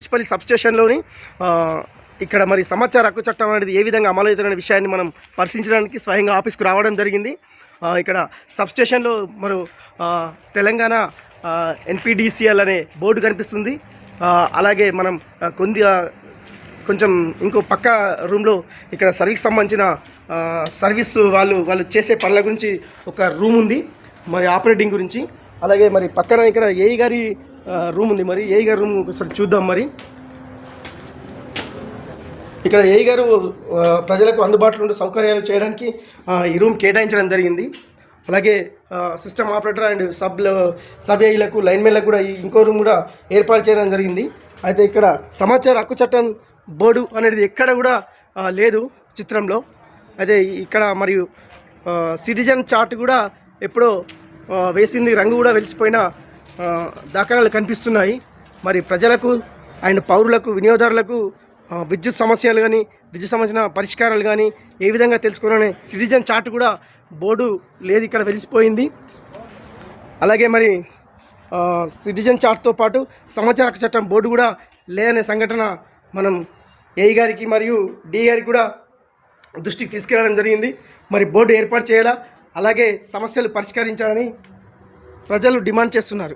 Municipal సబ్స్టేషన్లోని ఇక్కడ మరి సమాచార హక్కు చట్టం అనేది ఏ విధంగా అమలు అవుతున్న విషయాన్ని మనం పరిశీలించడానికి స్వయంగా ఆఫీస్కు రావడం జరిగింది. ఇక్కడ సబ్స్టేషన్లో మరి తెలంగాణ ఎన్పిడిసిఎల్ అనే బోర్డు కనిపిస్తుంది. అలాగే మనం కొంది కొంచెం ఇంకో పక్క రూమ్లో ఇక్కడ సర్వీస్ సంబంధించిన సర్వీస్ వాళ్ళు వాళ్ళు చేసే పనుల గురించి ఒక రూమ్ ఉంది. మరి ఆపరేటింగ్ గురించి. అలాగే మరి పక్కన ఇక్కడ ఏఈ గారి రూమ్ ఉంది మరి. ఏ గారి రూమ్ ఒకసారి చూద్దాం మరి. ఇక్కడ ఏ గారు ప్రజలకు అందుబాటులో ఉండే సౌకర్యాలు చేయడానికి ఈ రూమ్ కేటాయించడం జరిగింది. అలాగే system operator and sub sub ఏఈలకు లైన్మెన్లకు కూడా ఇంకో రూమ్ కూడా ఏర్పాటు చేయడం జరిగింది. అయితే ఇక్కడ సమాచార హక్కు చట్టం బోర్డు అనేది ఎక్కడ కూడా లేదు చిత్రంలో. అయితే ఇక్కడ మరియు సిటిజన్ చార్ట్ కూడా ఎప్పుడో వేసింది. రంగు కూడా వెలిసిపోయిన దాఖలాలు కనిపిస్తున్నాయి. మరి ప్రజలకు ఆయన పౌరులకు వినియోగదారులకు విద్యుత్ సమస్యలు కానీ విద్యుత్ సంబంధించిన పరిష్కారాలు కానీ ఏ విధంగా తెలుసుకోవాలనే సిటిజన్ చార్ట్ కూడా బోర్డు లేదు ఇక్కడ వెలిసిపోయింది. అలాగే మరి సిటిజన్ చార్ట్తో పాటు సమాచార చట్టం బోర్డు కూడా లేదనే సంఘటన మనం ఏఈ గారికి మరియు డి గారికి కూడా దృష్టికి తీసుకెళ్ళడం జరిగింది. మరి బోర్డు ఏర్పాటు చేయాలా? అలాగే సమస్యలు పరిష్కరించాలని ప్రజలు డిమాండ్ చేస్తున్నారు.